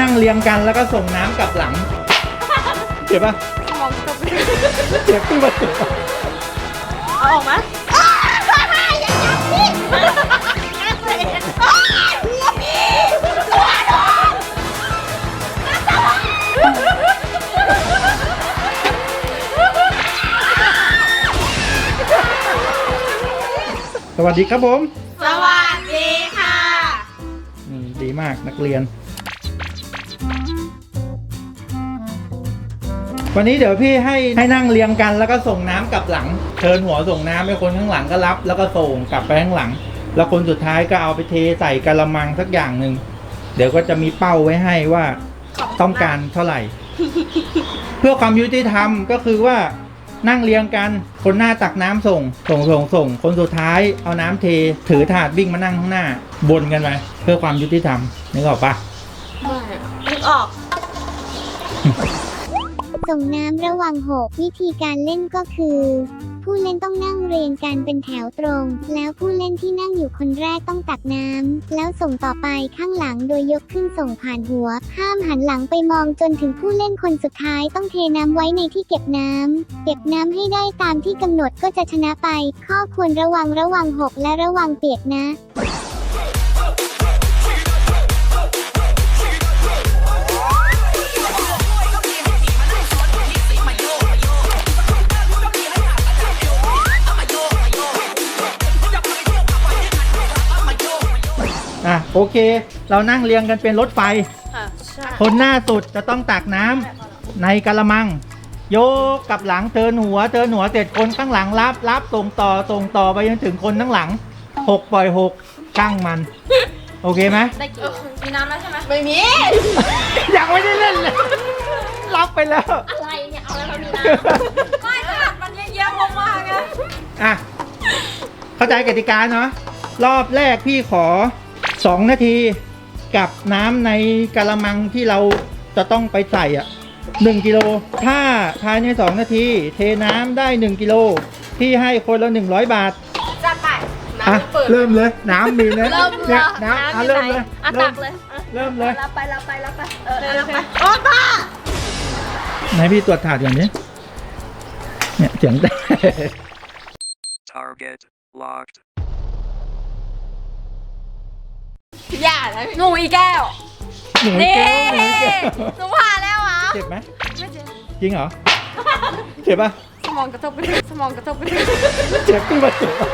นั่งเรียงกันแล้วก็ส่งน้ำกลับหลัง เจ็บปะมองจบเจ็บขึ้นมาเจ็บเอาออกมาสวัสดีครับผม สวัสดีค่ะ อืมดีมากนักเรียน วันนี้เดี๋ยวพี่ให้ให้นั่งเรียงกันแล้วก็ส่งน้ำกลับหลังเชิญหัวส่งน้ำให้คนข้างหลังก็รับ แล้วก็ส่งกลับไปข้างหลัง แล้วคนสุดท้ายก็เอาไปเทใส่กะละมังสักอย่างหนึ่งเดี๋ยวก็จะมีเป้าไว้ให้ว่าต้องการเท่าไหร่ เพื่อความยุติธรรมก็คือว่านั่งเรียงกัน คนหน้าตักน้ำส่ง ส่งส่งส่ง คนสุดท้ายเอาน้ำเท ถือถาดวิ่งมานั่งข้างหน้า บนกันไปเพื่อความยุติธรรมนึกออกปะนึกออก ส่งน้ำระหว่างหกวิธีการเล่นก็คือ ผู้เล่นต้องนั่งเรียงกันเป็นแถวตรง แล้วผู้เล่นที่นั่งอยู่คนแรกต้องตักน้ำแล้วส่งต่อไปข้างหลังโดยยกขึ้นส่งผ่านหัว ห้ามหันหลังไปมองจนถึงผู้เล่นคนสุดท้ายต้องเทน้ำไว้ในที่เก็บน้ำเก็บน้ำให้ได้ตามที่กำหนดก็จะชนะไป ข้อควรระวังระวังหกและระวังเปียกนะ โอเค เรานั่งเรียงกันเป็นรถไฟ ค่ะใช่คนหน้าสุดจะต้องตักน้ำในกะละมัง โยกกลับหลังเทินหัวเทินหัวเสร็จคนข้างหลังรับรับส่งต่อส่งต่อไปจนถึงคนข้างหลังหกปล่อยหกช่างมัน โอเคไหม ได้กี่มีน้ำแล้วใช่ไหมไม่มียังไม่ได้เล่นเลยรับไปแล้ว อะไรเนี่ยเอาแล้วมันมีน้ำไม่ค่ะมันเยอะๆมากๆไงอะ เข้าใจกติกาเนาะรอบแรกพี่ขอ 2 นาทีกับน้ำในกะละมังที่เราจะต้องไปใส่อะ1กิโลถ้าภายใน 2 นาที เทน้ำได้ 1กิโลพี่ให้คนละ 100 บาทจัดไปอะน้ำเปิด เริ่มเลยน้ำมีนะเริ่มเลเนี่ยยน้ำอะอยู่เริ่มไหนเลยอะเริ่ตัมกเลยอะเริ่มเลย รับไปรับไปรับไปเออรับไปโอ้ป้าไหนพี่ตรวจถาดก่อนดิเนี่ยเสียงแตก Target locked. อย่านะหนูอีแก้วหนูนี่แก้วหนูแก้วหนูผ่านแล้วเหรอเจ็บไหมไม่เจ็บจริงเหรอ เจ็บปะสมองกระทบไปสมองกระทบไปเจ็บขึ้นมาเจ็บปะ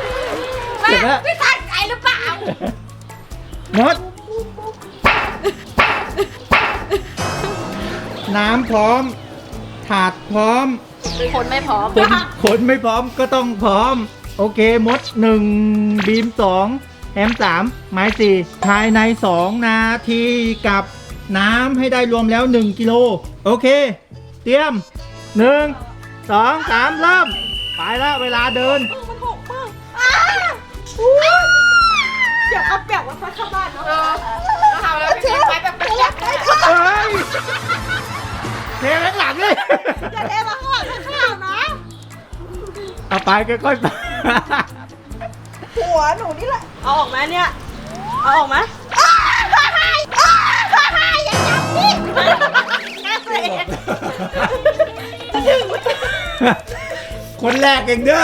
แม่เจ็บแล้ว พี่ตั้งใจหรือเปล่ามดน้ำพร้อม ถาดพร้อม คนไม่พร้อมคนคนไม่พร้อมก็ต้องพร้อม โอเคมดหนึ่งบีมสอง แอมสามไม้สี่ภายในสองนาทีกับน้ำให้ได้รวมแล้ว 1 กิโล โอเค เตรียมหนึ่งสองสามเริ่ม ไปแล้วเวลาเดิน มันหกมากเดี๋ยวเอาเปียกมาซักเข้าบ้านเนาะเราทำแล้วพี่ไปแบบประหยัดเลยเฮ้ยเทข้างหลังเลยอย่าเทมาข้างหลังข้างนะเอาไปค่อยๆไป หัวหนูนี่แหละเอาออกมาเนี่ย เอาออกมาอย่าจับพี่น่าเกลียดคนแรกเองเด้อ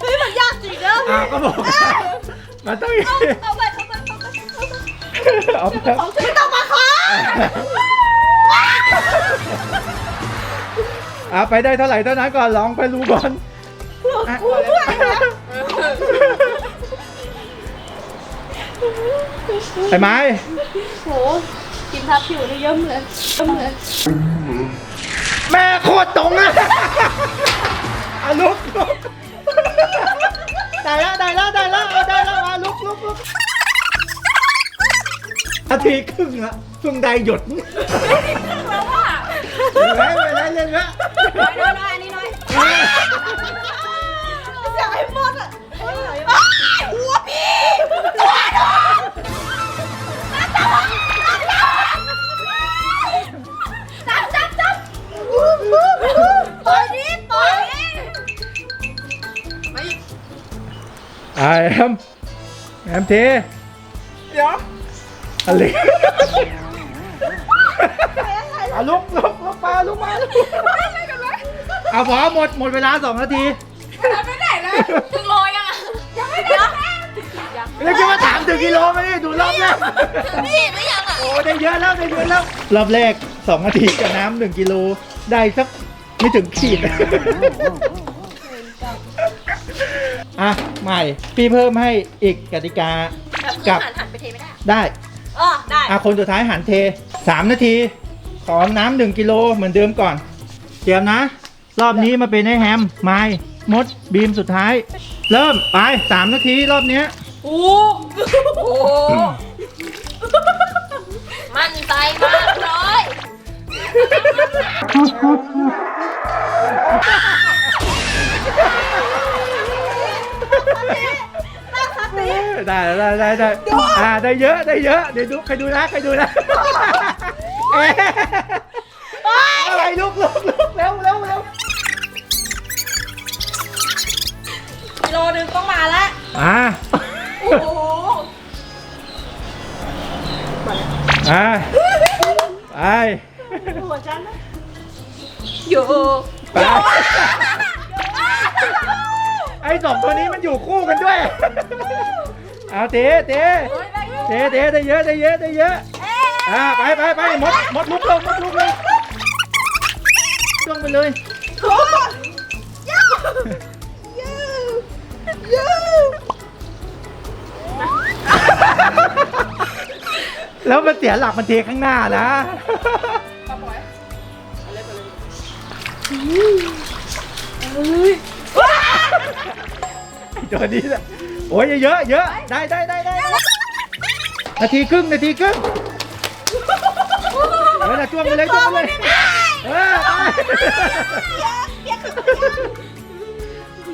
เฮ้ยมันยากจริงเด้ออ่าก็บอกแล้วมันต้องอย่างนี้เอาไปเอาไปเอาไปเอาไปเอาไปของฉันไม่ต้องมาขอเอาไปได้เท่าไหร่เท่านั้นก่อนลองไปรู้ก่อนอะกูด้วยนะ ไอ้ไม้ โหกินทับผิวนี่เยิ้มเลยเยิ้มเลยแม่โคตรตรงอะอะลุกลุกได้แล้วได้แล้วได้แล้วเอาได้แล้วมาลุกลุกลุกนาทีครึ่งละเพิ่งได้หยดแล้วว่าไปไหนไปไหนเล่นละน้อยน้อยน้อยอันนี้น้อยอย จับจับจับปล่อยดิปล่อยดิไม่ไอแอมแอมเทเดี๋ยวอะไรเอาลุกลุกลุกมาลุกมาลุกเอาพอหมดหมดเวลาสองนาที ไปไหนเลยามถึงกิโลไหมนี่ดูรอบแรก ถึงนี่หรือยังอะโอ้ได้เยอะแล้วได้เยอะแล้ว รอบแรกสองนาทีกับน้ำหนึ่งกิโลได้สักไม่ถึงขีด อะ ใหม่ พี่เพิ่มให้อีกกติกากับหันหันไปเทไม่ได้ได้เออได้ อะคนสุดท้ายหันเทสามนาที ขอน้ำหนึ่งกิโลเหมือนเดิมก่อน เตรียมนะ รอบนี้มาเป็นไอ้แฮม ไม้มดบีมสุดท้าย เริ่มไปสามนาทีรอบเนี้ย โอ้โหมั่นใจมากเลยได้ได้ได้ได้อ่าได้เยอะได้เยอะเดี๋ยวดูใครดูนะใครดูนะอะไรลุกลุกลุกเร็วเร็วเร็วกิโลนึงต้องมาแล้วอ่า อ้โหอ่าไปหัวฉันอยู่ไปไอ้สองตัวนี้มันอยู่คู่กันด้วย เอาเตะเตะเตะเตะได้เยอะได้เยอะได้เยอะอ่าไปไปไปหมดหมดลุกลงหมดลุกเลยช่วงไปเลย แล้วมันเสียหลักมันเทข้างหน้านะตัวนี้แหละโอ้ยเยอะเยอะได้ได้ได้ได้นาทีครึ่งนาทีครึ่งเออนะจ้วงไปเลยจ้วงไปเลยเออไป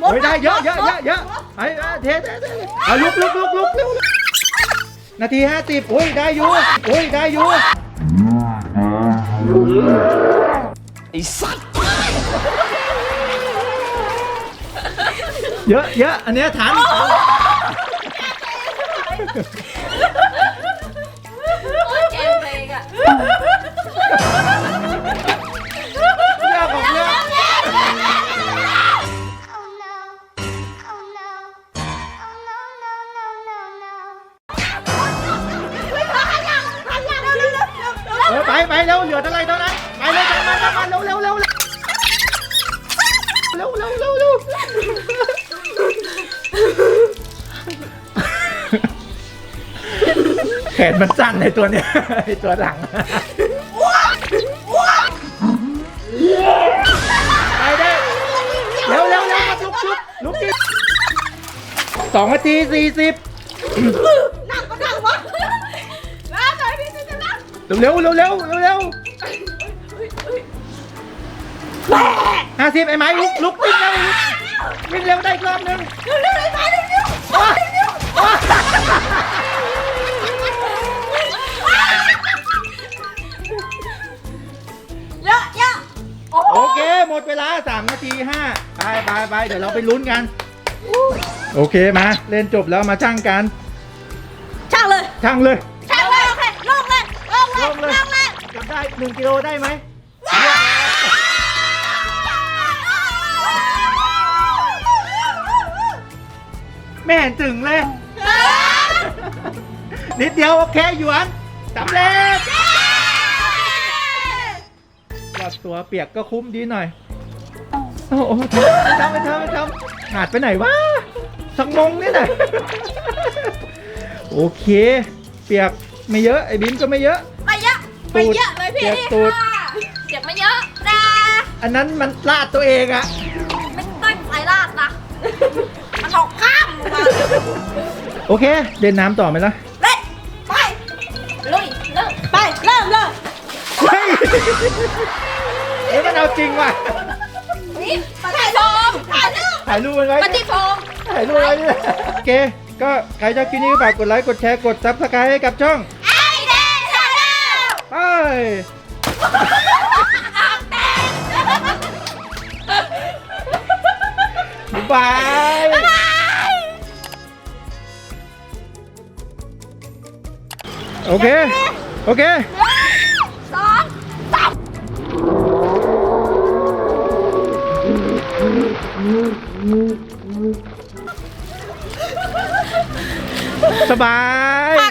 โอ้ยได้เยอะเยอะเยอะเยอะไปไปเทเทเทเอาลุกลุกลุกลุกเร็ว นาทีห้าสิบอุ้ยได้อยู่อุ้ยได้อยู่ไอ้สัตว์เยอะเยอะอันเนี้ยทัน ไปไปเร็วเหลือเท่าไหรเท่านั้นไปเลยตามมาตามมาเร็วเร็วเร็วเร็วเร็วเร็วเร็วเร็วแขนมันสั้นในตัวเนี้ยไอตัวหลัง ไปได้เร็วเร็วเร็วลุกลุกลุกดิสองนาทีสี่สิบ เร็วเร็วเร็วเร็วเร็วห้าสิบไอ้ไม้ลุกลุกวิ่งเร็ววิ่งเร็วได้อีกรอบหนึงเร็วเร็วเลยมาเร็วเร็วโอ๊ยโอ๊ยเยอะเยอะโอ้โหโอเคหมดเวลา3นาที5ไปไปไปเดี๋ยวเราไปลุ้นกัน โอเคมาเล่นจบแล้วมาช่างกันช่างเลย ช่างเลย จับได้1กิโลได้ไหมไม่เห็นถึงเลย นิดเดียวโอเคหยวนสำเร็จรอดตัวเปียกก็คุ้มดีหน่อย โอ้โหไม่ทำไม่ทำไม่ทำขาดไปไหนวะสักมงนี่นะโอเค เปียกไม่เยอะไอ้บิมก็ไม่เยอะ ไม่เยอะ ไม่เยอะเลยพี่ เจ็บนี่ตูดค่ะเจ็บไม่เยอะนะอันนั้นมันลาดตัวเองอะไม่ตั้งใจลาดนะ มันออกข้ามมาโอเค เล่นน้ำต่อไหมล่ะเล่นไปลุยเริ่มไปเริ่มเลยเฮ้ยเฮ้ยมันเอาจริงว่ะ นี่มาถ่ายโฟมถ่ายรูปถ่ายรูปมันไว้มาที่โฟมถ่ายรูปไว้เนี่ยโอเค ก็ใครชอบคลิปนี้ฝากกดไลค์ กดแชร์ กดซับสไครต์ให้กับช่อง ยบายโอเค โอเคสสบาย